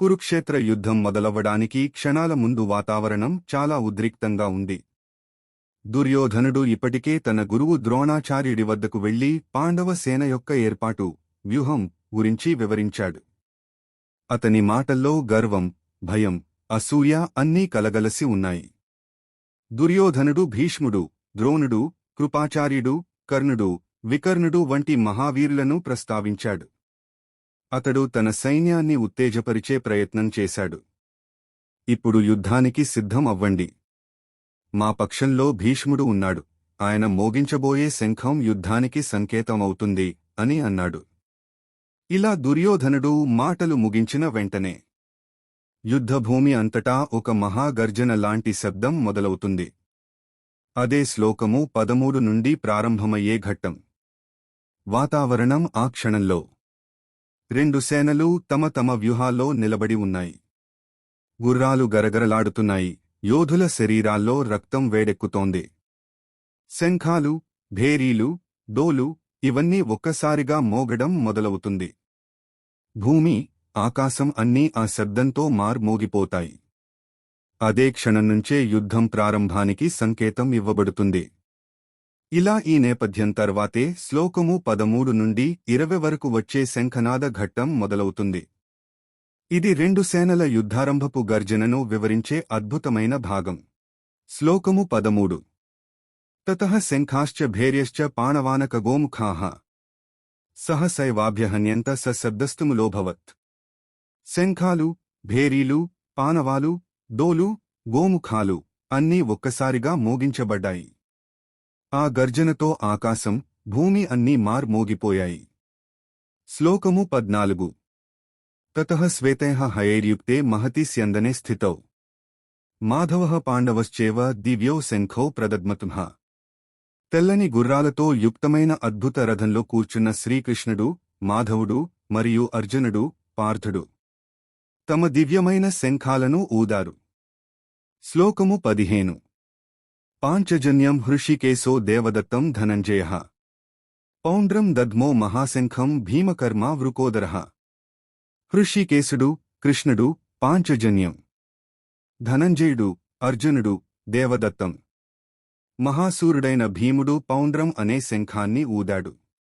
కురుక్షేత్ర యుద్ధం మొదలవ్వడానికి క్షణాల ముందు వాతావరణం చాలా ఉద్రిక్తంగా ఉంది. దుర్యోధనుడు ఇప్పటికే తన గురువు ద్రోణాచార్యుడి వద్దకు వెళ్ళి పాండవ సేన యొక్క ఏర్పాటు వ్యూహం గురించి వివరించాడు. అతని మాటల్లో గర్వం భయం అసూయ అన్నీ కలగలసి ఉన్నాయి. దుర్యోధనుడు భీష్ముడు ద్రోణుడు కృపాచార్యుడు కర్ణుడు వికర్ణుడు వంటి మహావీరులను ప్రస్తావించాడు. అతడు తన సైన్యాన్ని ఉత్తేజపరిచే ప్రయత్నం చేశాడు. ఇప్పుడు యుద్ధానికి సిద్ధం అవ్వండి. మా పక్షంలో భీష్ముడు ఉన్నాడు. ఆయన మోగించబోయే శంఖం యుద్ధానికి సంకేతమవుతుంది అని అన్నాడు. ఇలా దుర్యోధనుడు మాటలు ముగించిన వెంటనే యుద్ధభూమి అంతటా ఒక మహాగర్జన లాంటి శబ్దం మొదలవుతుంది. అదే శ్లోకము పదమూడు నుండి ప్రారంభమయ్యే ఘట్టం. వాతావరణం ఆ క్షణంలో రెండు సేనలు తమ తమ వ్యూహాల్లో నిలబడి ఉన్నాయి. గుర్రాలు గరగరలాడుతున్నాయి. యోధుల శరీరాల్లో రక్తం వేడెక్కుతోంది. శంఖాలు భేరీలు డోలు ఇవన్నీ ఒక్కసారిగా మోగడం మొదలవుతుంది. భూమి ఆకాశం అన్నీ ఆ శబ్దంతో మార్మోగిపోతాయి అదే క్షణం నుంచే యుద్ధం ప్రారంభానికి సంకేతం ఇవ్వబడుతుంది. ఇలా ఈ నేపథ్యం తర్వాతే శ్లోకము పదమూడు నుండి ఇరవై వరకు వచ్చే శంఖనాద ఘట్టం మొదలవుతుంది. ఇది రెండు సేనల యుద్ధారంభపు గర్జనను వివరించే అద్భుతమైన భాగం. శ్లోకము పదమూడు. తతః శంఖాశ్చ భేర్యశ్చ పాణవానక గోముఖాః. సహశైవాభ్యహన్యంత సశబ్దస్తుములోభవత్ శంఖాలు భేరీలు పానవాలు డోలు గోముఖాలు అన్నీ ఒక్కసారిగా మోగించబడ్డాయి. ఆ గర్జనతో ఆకాశం భూమి అన్నీ మార్మోగిపోయాయి శ్లోకము పద్నాలుగు. తతః శ్వేతైః హయైర్యుక్తే మహతి స్యందనే స్థితౌ. మాధవః పాండవశ్చేవ దివ్యౌ శంఖౌ ప్రదద్మతుః. తెల్లని గుర్రాలతో యుక్తమైన అద్భుత రథంలో కూర్చున్న శ్రీకృష్ణుడు మాధవుడు మరియు అర్జునుడు పార్థుడు. తమ దివ్యమైన శంఖాలను ఊదారు. శ్లోకము పదిహేను. పాంచజన్యం హృషికేశో దేవదత్తం ధనంజయ పౌండ్రం దద్మో మహాశంఖం భీమకర్మ వృకోదర హృషికేశుడు కృష్ణుడు పాంచజన్యం ధనంజయుడు అర్జునుడు దేవదత్తం మహాసూరుడైన భీముడు పౌండ్రం అనే శంఖాన్ని ఊదాడు